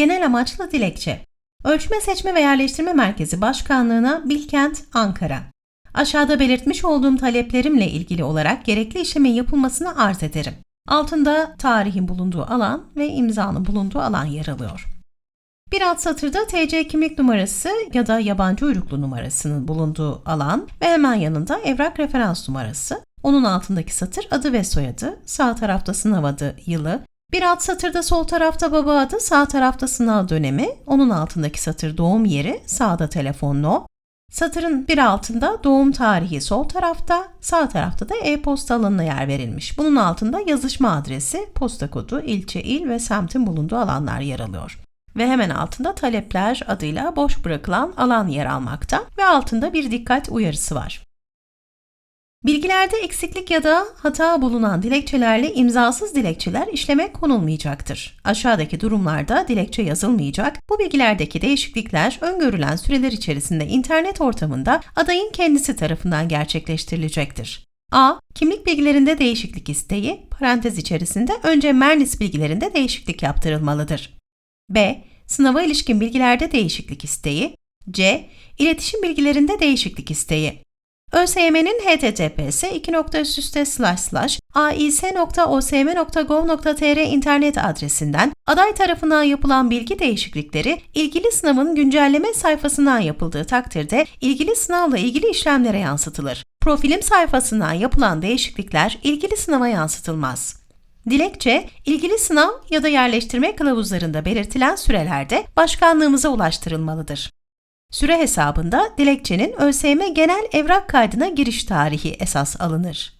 Genel amaçlı dilekçe. Ölçme Seçme ve Yerleştirme Merkezi Başkanlığına Bilkent, Ankara. Aşağıda belirtmiş olduğum taleplerimle ilgili olarak gerekli işlemin yapılmasını arz ederim. Altında tarihin bulunduğu alan ve imzanın bulunduğu alan yer alıyor. Bir alt satırda TC kimlik numarası ya da yabancı uyruklu numarasının bulunduğu alan ve hemen yanında evrak referans numarası. Onun altındaki satır adı ve soyadı, sağ tarafta sınav adı, yılı, bir alt satırda sol tarafta baba adı, sağ tarafta sınav dönemi, onun altındaki satır doğum yeri, sağda telefon no, Satırın bir altında doğum tarihi sol tarafta, sağ tarafta da e-posta alanına yer verilmiş. Bunun altında yazışma adresi, posta kodu, ilçe, il ve semtin bulunduğu alanlar yer alıyor. Ve hemen altında talepler adıyla boş bırakılan alan yer almakta ve altında bir dikkat uyarısı var. Bilgilerde eksiklik ya da hata bulunan dilekçelerle imzasız dilekçeler işleme konulmayacaktır. Aşağıdaki durumlarda dilekçe yazılmayacak. Bu bilgilerdeki değişiklikler öngörülen süreler içerisinde internet ortamında adayın kendisi tarafından gerçekleştirilecektir. A. Kimlik bilgilerinde değişiklik isteği, parantez içerisinde önce Mernis bilgilerinde değişiklik yaptırılmalıdır. B. Sınava ilişkin bilgilerde değişiklik isteği. C. İletişim bilgilerinde değişiklik isteği. ÖSYM'nin https ais.osm.gov.tr internet adresinden aday tarafından yapılan bilgi değişiklikleri ilgili sınavın güncelleme sayfasından yapıldığı takdirde ilgili sınavla ilgili işlemlere yansıtılır. Profilim sayfasından yapılan değişiklikler ilgili sınava yansıtılmaz. Dilekçe, ilgili sınav ya da yerleştirme kılavuzlarında belirtilen sürelerde başkanlığımıza ulaştırılmalıdır. Süre hesabında dilekçenin ÖSYM genel evrak kaydına giriş tarihi esas alınır.